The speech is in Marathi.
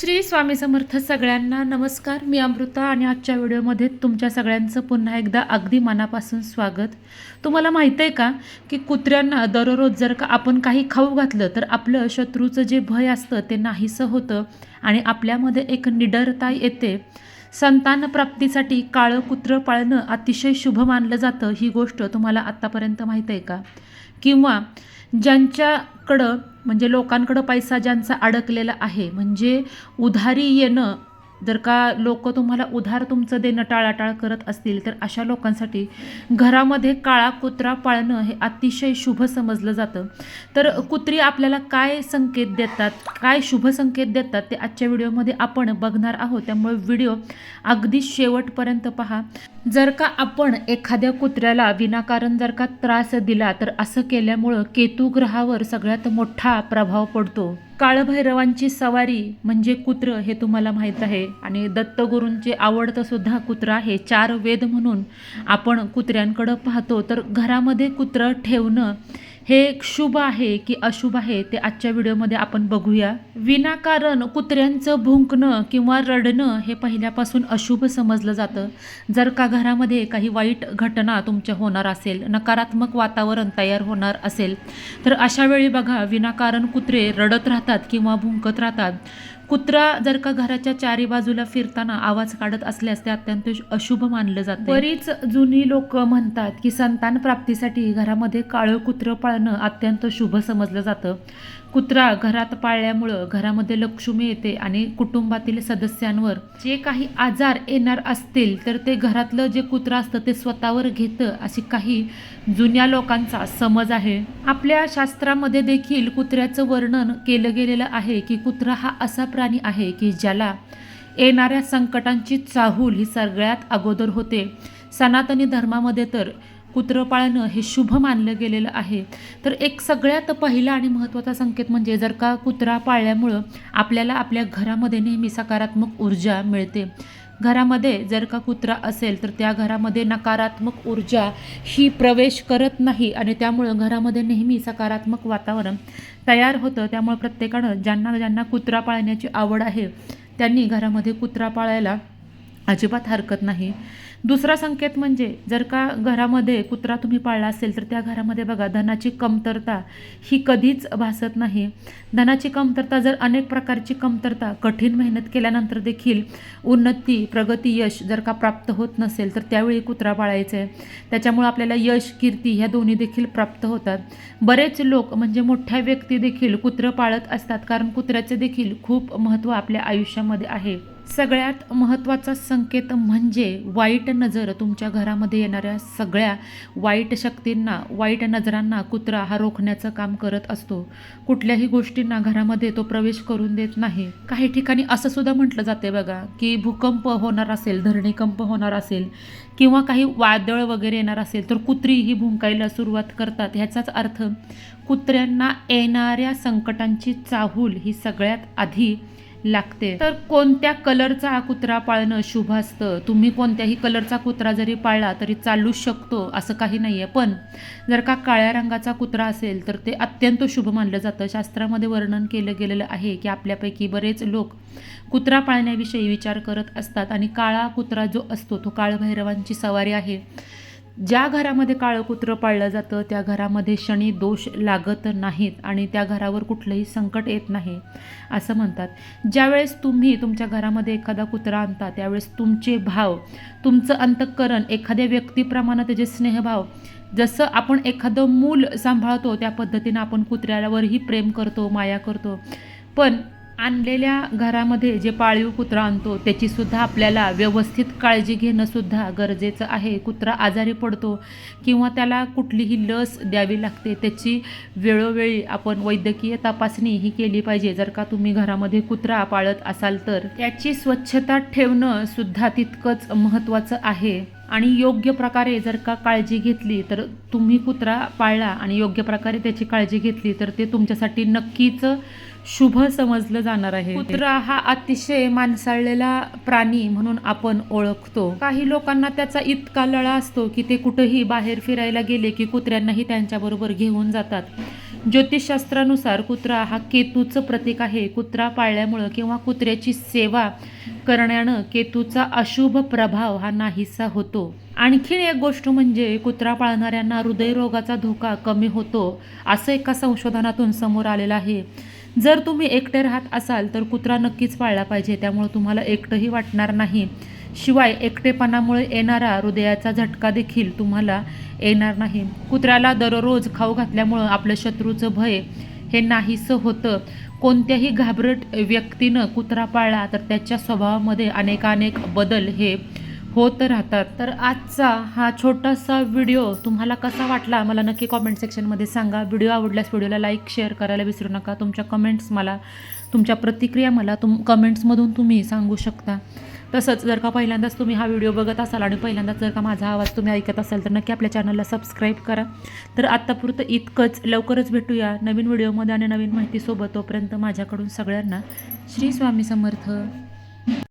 श्री स्वामी समर्थ सगळ्यांना नमस्कार. मी अमृता आणि आजच्या व्हिडिओमध्ये तुमच्या सगळ्यांचं पुन्हा एकदा अगदी मनापासून स्वागत. तुम्हाला माहीत आहे का की कुत्र्यांना दररोज जर का आपण काही खाऊ घातलं तर आपलं शत्रूचं जे भय असतं ते नाहीसं होतं आणि आपल्यामध्ये एक निडरता येते. संतान प्राप्तीसाठी काळं कुत्रं पाळणं अतिशय शुभ मानलं जातं ही गोष्ट तुम्हाला आत्तापर्यंत माहीत आहे का? किंवा ज्यांच्याकडं म्हणजे लोकांकडं पैसा ज्यांचा अडकलेला आहे म्हणजे उधारी येणं जर का लोक तुम्हाला उधार तुमचं देणं टाळाटाळ करत असतील तर अशा लोकांसाठी घरामध्ये काळा कुत्रा पाळणं हे अतिशय शुभ समजलं जातं. तर कुत्री आपल्याला काय संकेत देतात काय शुभ संकेत देतात ते आजच्या व्हिडिओमध्ये आपण बघणार आहोत. त्यामुळे व्हिडिओ अगदी शेवटपर्यंत पहा. जर का आपण एखाद्या कुत्र्याला विनाकारण जर का त्रास दिला तर असं केल्यामुळं केतू ग्रहावर सगळ्यात मोठा प्रभाव पडतो. काळभैरवांची सवारी म्हणजे कुत्र हे तुम्हाला माहीत आहे. आणि दत्तगुरूंचे आवडतंसुद्धा कुत्र आहे. चार वेद म्हणून आपण कुत्र्यांकडं पाहतो. तर घरामध्ये कुत्रं ठेवणं हे शुभ आहे की अशुभ आहे ते आजच्या व्हिडिओमध्ये आपण बघूया. विनाकारण कुत्र्यांचं भुंकणं किंवा रडणं हे पहिल्यापासून अशुभ समजलं जातं. जर का घरामध्ये काही वाईट घटना तुमच्या होणार असेल नकारात्मक वातावरण तयार होणार असेल तर अशा वेळी बघा विनाकारण कुत्रे रडत राहतात किंवा भुंकत राहतात. कुत्रा जर का घराच्या चारी बाजूला फिरताना आवाज काढत असल्यास ते अत्यंत अशुभ मानलं जातं. बरीच जुनी लोक म्हणतात की संतान प्राप्तीसाठी घरामध्ये काळं कुत्रं पाळणं अत्यंत शुभ समजलं जातं. कुत्रा घरात पाळल्यामुळं घरामध्ये लक्ष्मी येते आणि कुटुंबातील सदस्यांवर जे काही आजार येणार असतील तर ते घरातलं जे कुत्रं असतं ते स्वतःवर घेतं अशी काही जुन्या लोकांचा समज आहे. आपल्या शास्त्रामध्ये देखील कुत्र्याचं वर्णन केलं गेलेलं आहे की कुत्रा हा असा ठिकाणी आहे की ज्याला येणाऱ्या संकटांची चाहूल ही सगळ्यात अगोदर होते. सनातनी धर्मामध्ये तर कुत्रं पाळणं हे शुभ मानलं गेलेलं आहे. तर एक सगळ्यात पहिला आणि महत्त्वाचा संकेत म्हणजे जर का कुत्रा पाळल्यामुळं आपल्याला आपल्या घरामध्ये नेहमी सकारात्मक ऊर्जा मिळते. घरामध्ये जर का कुत्रा असेल तर त्या घरामध्ये नकारात्मक ऊर्जा ही प्रवेश करत नाही आणि त्यामुळं घरामध्ये नेहमी सकारात्मक वातावरण तयार होतं. त्यामुळे प्रत्येकानं ज्यांना ज्यांना कुत्रा पाळण्याची आवड आहे त्यांनी घरामध्ये कुत्रा पाळायला अजिबात हरकत नाही. दुसरा संकेत म्हणजे जर का घरामध्ये कुत्रा तुम्ही पाळला असेल तर त्या घरामध्ये बघा धनाची कमतरता ही कधीच भासत नाही. धनाची कमतरता जर अनेक प्रकारची कमतरता कठीण मेहनत केल्यानंतर देखील उन्नती प्रगती यश जर का प्राप्त होत नसेल तर त्यावेळी कुत्रा पाळायचं. आहे त्याच्यामुळं आपल्याला यश कीर्ती ह्या दोन्ही देखील प्राप्त होतात. बरेच लोक म्हणजे मोठ्या व्यक्ती देखील कुत्रं पाळत असतात कारण कुत्र्याचे देखील खूप महत्त्व आपल्या आयुष्यामध्ये आहे. सगळ्यात महत्त्वाचा संकेत म्हणजे वाईट नजर तुमच्या घरामध्ये येणाऱ्या सगळ्या वाईट शक्तींना वाईट नजरांना कुत्रा हा रोखण्याचं काम करत असतो. कुठल्याही गोष्टींना घरामध्ये तो प्रवेश करून देत नाही. काही ठिकाणी असं सुद्धा म्हटलं जाते बघा की भूकंप होणार असेल धरणीकंप होणार असेल किंवा काही वादळ वगैरे येणार असेल तर कुत्री ही भुंकायला सुरुवात करतात. ह्याचाच अर्थ कुत्र्यांना येणाऱ्या संकटांची चाहूल ही सगळ्यात आधी लागते. तर कोणत्या कलरचा हा कुत्रा पाळणं शुभ असतं? तुम्ही कोणत्याही कलरचा कुत्रा जरी पाळला तरी चालू शकतो असं काही नाही आहे पण जर का काळ्या रंगाचा कुत्रा असेल तर ते अत्यंत शुभ मानलं जातं. शास्त्रामध्ये वर्णन केलं गेलेलं आहे की आपल्यापैकी बरेच लोक कुत्रा पाळण्याविषयी विचार करत असतात आणि काळा कुत्रा जो असतो तो काळभैरवांची सवारी आहे. ज्या घरामध्ये काळं कुत्रं पाळलं जातं त्या घरामध्ये शनी दोष लागत नाहीत आणि त्या घरावर कुठलंही संकट येत नाही असं म्हणतात. ज्यावेळेस तुम्ही तुमच्या घरामध्ये एखादा कुत्रा आणता त्यावेळेस तुमचे भाव तुमचं अंतःकरण एखाद्या व्यक्तीप्रमाणे त्याचे स्नेहभाव जसं आपण एखादं मूल सांभाळतो त्या पद्धतीनं आपण कुत्र्यावरही प्रेम करतो माया करतो. पण आणलेल्या घरामध्ये जे पाळीव कुत्रा आणतो त्याचीसुद्धा आपल्याला व्यवस्थित काळजी घेणंसुद्धा गरजेचं आहे. कुत्रा आजारी पडतो किंवा त्याला कुठलीही लस द्यावी लागते त्याची वेळोवेळी आपण वैद्यकीय तपासणी ही केली पाहिजे. जर का तुम्ही घरामध्ये कुत्रा पाळत असाल तर त्याची स्वच्छता ठेवणं सुद्धा तितकंच महत्त्वाचं आहे. आणि योग्य प्रकारे जर का काळजी घेतली तर तुम्ही कुत्रा पाळला आणि योग्य प्रकारे त्याची काळजी घेतली तर ते तुमच्यासाठी नक्कीच शुभ समजलं जाणार आहे. कुत्रा हा अतिशय माणसाळलेला प्राणी म्हणून आपण ओळखतो. काही लोकांना त्याचा इतका लळा असतो की ते कुठंही बाहेर फिरायला गेले की कुत्र्यांनाही त्यांच्याबरोबर घेऊन जातात. ज्योतिषशास्त्रानुसार कुत्रा हा केतूचं प्रतीक आहे. कुत्रा पाळल्यामुळं किंवा कुत्र्याची सेवा करण्यानं केतूचा अशुभ प्रभाव हा नाहीसा होतो. आणखीन एक गोष्ट म्हणजे कुत्रा पाळणाऱ्यांना हृदयरोगाचा धोका कमी होतो असं एका संशोधनातून समोर आलेलं आहे. जर तुम्ही एकटे राहत असाल तर कुत्रा नक्कीच पाळला पाहिजे त्यामुळे तुम्हाला एकटंही वाटणार नाही. शिवाय एकटेपणामुळे येणारा हृदयाचा झटका देखील तुम्हाला येणार नाही. कुत्र्याला दररोज खाऊ घातल्यामुळं आपलं शत्रूचं भय हे नाहीसं होतं. कोणत्याही घाबरट व्यक्तीनं कुत्रा पाळला तर त्याच्या स्वभावामध्ये अनेकानेक बदल हे होत राहतात. तर आजचा हा छोटासा व्हिडिओ तुम्हाला कसा वाटला? मला नक्की कॉमेंट सेक्शनमध्ये सांगा. व्हिडिओ आवडल्यास व्हिडिओला लाईक शेअर करायला विसरू नका. तुमच्या कमेंट्स मला तुमच्या प्रतिक्रिया मला तुम कमेंट्समधून तुम्ही सांगू शकता. तसंच जर का पहिल्यांदाच तुम्ही हा व्हिडिओ बघत असाल आणि पहिल्यांदाच जर का माझा आवाज तुम्ही ऐकत असाल तर नक्की आपल्या चॅनलला सबस्क्राईब करा. तर आत्तापुरतं इतकंच. लवकरच भेटूया नवीन व्हिडिओमध्ये आणि नवीन माहितीसोबत. तोपर्यंत माझ्याकडून सगळ्यांना श्री स्वामी समर्थ.